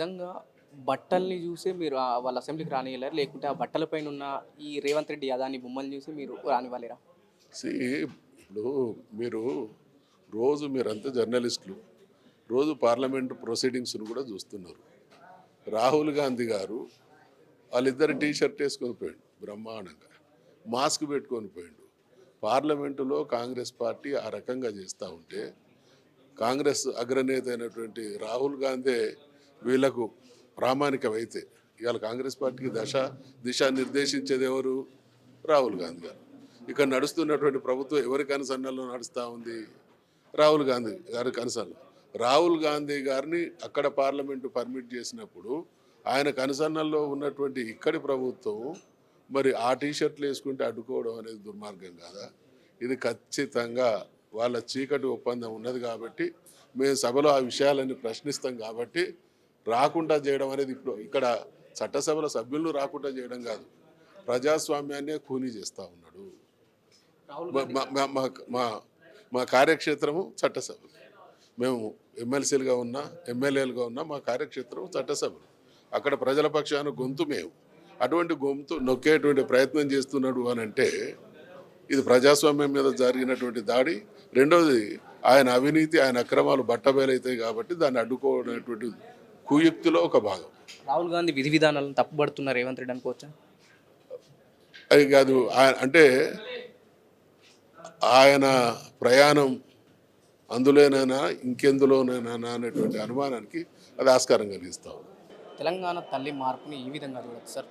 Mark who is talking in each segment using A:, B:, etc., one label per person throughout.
A: నిజంగా బట్టల్ని చూసి మీరు ఆ వాళ్ళ అసెంబ్లీకి రానియలేరు లేకుంటే ఆ బట్టలపైన ఉన్న ఈ రేవంత్ రెడ్డి అదాని బొమ్మలు చూసి మీరు రానివ్వలేరా?
B: ఇప్పుడు మీరు రోజు మీరంతా జర్నలిస్టులు. రోజు పార్లమెంట్ ప్రొసీడింగ్స్ను కూడా చూస్తున్నారు. రాహుల్ గాంధీ గారు వాళ్ళిద్దరు టీ షర్ట్ వేసుకొని పోయిండు బ్రహ్మాండంగా. మాస్క్ పెట్టుకొని పోయిండు. పార్లమెంటులో కాంగ్రెస్ పార్టీ ఆ రకంగా చేస్తూ ఉంటే కాంగ్రెస్ అగ్రనేత అయినటువంటి రాహుల్ గాంధీ వీళ్ళకు ప్రామాణికమైతే ఇవాళ కాంగ్రెస్ పార్టీకి దశ దిశ నిర్దేశించేది ఎవరు? రాహుల్ గాంధీ గారు. ఇక్కడ నడుస్తున్నటువంటి ప్రభుత్వం ఎవరి కనుసన్నల్లో నడుస్తూ ఉంది? రాహుల్ గాంధీ గారి కనుసన్న రాహుల్ గాంధీ గారిని అక్కడ పార్లమెంటు పర్మిట్ చేసినప్పుడు ఆయన కనుసన్నల్లో ఉన్నటువంటి ఇక్కడి ప్రభుత్వం మరి ఆ టీషర్ట్లు వేసుకుంటే అడ్డుకోవడం అనేది దుర్మార్గం కాదా? ఇది ఖచ్చితంగా వాళ్ళ చీకటి ఒప్పందం ఉన్నది కాబట్టి మేము సభలో ఆ విషయాలన్నీ ప్రశ్నిస్తాం కాబట్టి రాకుండా చేయడం అనేది ఇప్పుడు ఇక్కడ చట్టసభల సభ్యులను రాకుండా చేయడం కాదు. ప్రజాస్వామ్యాన్నే కూనీ చేస్తూ ఉన్నాడు. మా- మా- కార్యక్షేత్రము చట్టసభ. మేము ఎమ్మెల్సీలుగా ఉన్నా ఎమ్మెల్యేలుగా ఉన్నా మా కార్యక్షేత్రం చట్టసభలు అక్కడ ప్రజల పక్షాన గొంతు మేము అటువంటి గొంతు నొక్కేటువంటి ప్రయత్నం చేస్తున్నాడు అని అంటే ఇది ప్రజాస్వామ్యం మీద జరిగినటువంటి దాడి. రెండోది ఆయన అవినీతి ఆయన అక్రమాలు బట్టబయలవుతాయి కాబట్టి దాన్ని అడ్డుకోవడమైనటువంటి కుయుక్తిలో ఒక భాగం.
A: రాహుల్ గాంధీ విధి విధానాలను తప్పుపడుతున్న రేవంత్ రెడ్డి అనుకోవచ్చా?
B: అది కాదు అంటే ఆయన ప్రయాణం అందులోనైనా ఇంకెందులోనైనా అనేటువంటి అనుమానానికి అది ఆస్కారం కలిగిస్తాం
A: తెలంగాణ తల్లి మార్పుని ఈ విధంగా చూడొచ్చు సార్.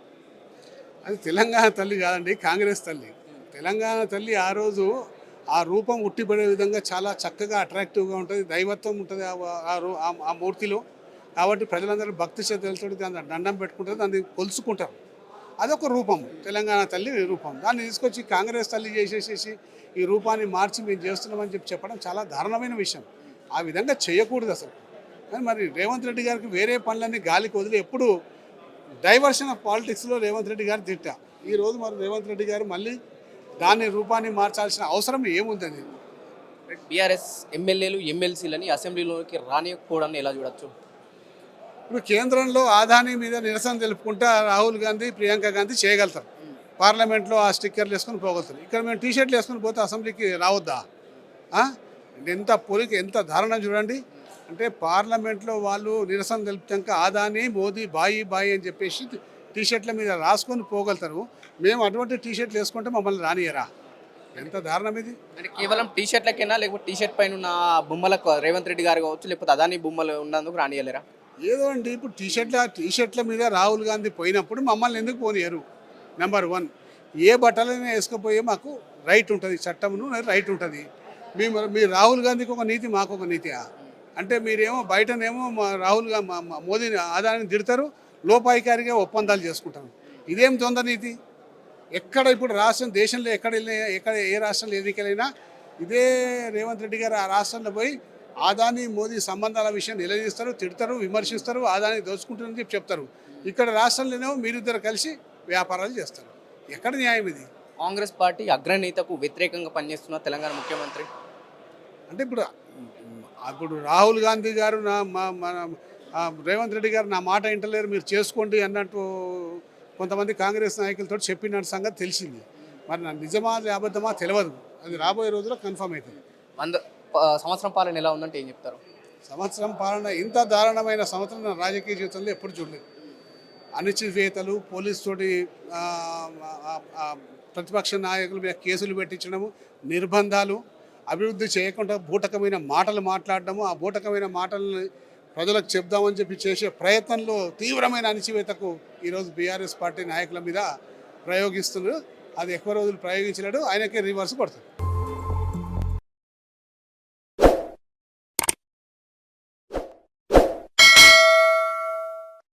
C: అది తెలంగాణ తల్లి కాదండి కాంగ్రెస్ తల్లి. తెలంగాణ తల్లి ఆ రోజు ఆ రూపం ఉట్టిపడే విధంగా చాలా చక్కగా అట్రాక్టివ్గా ఉంటుంది దైవత్వం ఉంటుంది ఆ- ఆ రూ- ఆ- ఆ మూర్తిలో. కాబట్టి ప్రజలందరూ భక్తి శ్రద్ధలతో దాన్ని దండం పెట్టుకుంటారు దాన్ని కొలుసుకుంటారు. అదొక రూపం. తెలంగాణ తల్లి రూపం. దాన్ని తీసుకొచ్చి కాంగ్రెస్ తల్లి చేసేసేసి ఈ రూపాన్ని మార్చి మేము చేస్తున్నామని చెప్పి చెప్పడం చాలా దారుణమైన విషయం. ఆ విధంగా చేయకూడదు అసలు. కానీ మరి రేవంత్ రెడ్డి గారికి వేరే పనులన్నీ గాలికి వదిలి ఎప్పుడు డైవర్షన్ ఆఫ్ పాలిటిక్స్లో రేవంత్ రెడ్డి గారు తిట్టా. ఈరోజు మరి రేవంత్ రెడ్డి గారు మళ్ళీ దాని రూపాన్ని మార్చాల్సిన అవసరం ఏముందని
A: బీఆర్ఎస్ ఎమ్మెల్యేలు ఎమ్మెల్సీలని అసెంబ్లీలోకి రానియకపోవడాన్ని ఎలా చూడొచ్చు?
C: ఇప్పుడు కేంద్రంలో ఆదాని మీద నిరసన తెలుపుకుంటా రాహుల్ గాంధీ ప్రియాంక గాంధీ చేయగలుగుతారు. పార్లమెంట్లో ఆ స్టిక్కర్లు వేసుకొని పోగలుగుతారు ఇక్కడ మేము టీ షర్ట్లు వేసుకొని పోతే అసెంబ్లీకి రావద్దా? ఎంత పొలికి ఎంత దారుణ చూడండి. అంటే పార్లమెంట్లో వాళ్ళు నిరసన తెలుపుతాక ఆదాని మోదీ బాయి బాయి అని చెప్పేసి టీ షర్ట్ల మీద రాసుకొని పోగలుగుతారు. మేము అటువంటి టీ షర్ట్లు వేసుకుంటే మమ్మల్ని రానియరా? ఎంత దారుణం ఇది?
A: అంటే కేవలం టీ షర్ట్లకైనా లేకపోతే టీ షర్ట్ పైన ఉన్న బొమ్మలకు రేవంత్ రెడ్డి గారు కావచ్చు లేకపోతే అదాని బొమ్మలు ఉన్నందుకు రానియలేరా?
C: ఏదో అండి ఇప్పుడు టీ షర్ట్ల టీ షర్ట్ల మీద రాహుల్ గాంధీ పోయినప్పుడు మమ్మల్ని ఎందుకు పోనీయరు? నెంబర్ వన్ ఏ బట్టలైనా వేసుకుపోయే మాకు రైట్ ఉంటుంది చట్టమును రైట్ ఉంటుంది. మేము మీ రాహుల్ గాంధీకి ఒక నీతి మాకు ఒక నీతి. అంటే మీరేమో బయటనేమో మా రాహుల్గా మోదీని ఆదాయాన్ని తిడతారు లోపాయికారిగా ఒప్పందాలు చేసుకుంటారు. ఇదేం తొందర నీతి? ఎక్కడ ఇప్పుడు రాష్ట్రం దేశంలో ఎక్కడ వెళ్ళినా ఎక్కడ ఏ రాష్ట్రంలో ఎన్నికలైనా ఇదే రేవంత్ రెడ్డి గారు ఆ రాష్ట్రంలో పోయి ఆదాని మోదీ సంబంధాల విషయం నిలదీస్తారు తిడతారు విమర్శిస్తారు ఆదాని దోచుకుంటారని చెప్పి చెప్తారు. ఇక్కడ రాష్ట్రంలోనేమో మీరిద్దరు కలిసి వ్యాపారాలు చేస్తారు. ఎక్కడ న్యాయం ఇది?
A: కాంగ్రెస్ పార్టీ అగ్రనేతకు వ్యతిరేకంగా పనిచేస్తున్న తెలంగాణ ముఖ్యమంత్రి.
C: అంటే ఇప్పుడు అప్పుడు రాహుల్ గాంధీ గారు నా మా మన రేవంత్ రెడ్డి గారు నా మాట వింటలేరు మీరు చేసుకోండి అన్నట్టు కొంతమంది కాంగ్రెస్ నాయకులతో చెప్పిన సంగతి తెలిసింది. మరి నా నిజమా అబద్ధమా తెలియదు. అది రాబోయే రోజుల్లో కన్ఫర్మ్ అవుతుంది.
A: వంద సంవత్సరం పాలన ఎలా ఉందంటే ఏం చెప్తారు?
C: సంవత్సరం పాలన ఇంత దారుణమైన సంవత్సరం నా రాజకీయ జీవితంలో ఎప్పుడు చూడలేదు. అణచివేతలు పోలీస్ తోటి ప్రతిపక్ష నాయకుల మీద కేసులు పెట్టించడము నిర్బంధాలు అభివృద్ధి చేయకుండా బూటకమైన మాటలు మాట్లాడడము ఆ బూటకమైన మాటలని ప్రజలకు చెప్దామని చెప్పి చేసే ప్రయత్నంలో తీవ్రమైన అణచివేతకు ఈరోజు బీఆర్ఎస్ పార్టీ నాయకుల మీద ప్రయోగిస్తున్నారు. అది ఎక్కువ రోజులు ప్రయోగించలేడు ఆయనకే రివర్స్ పడుతుంది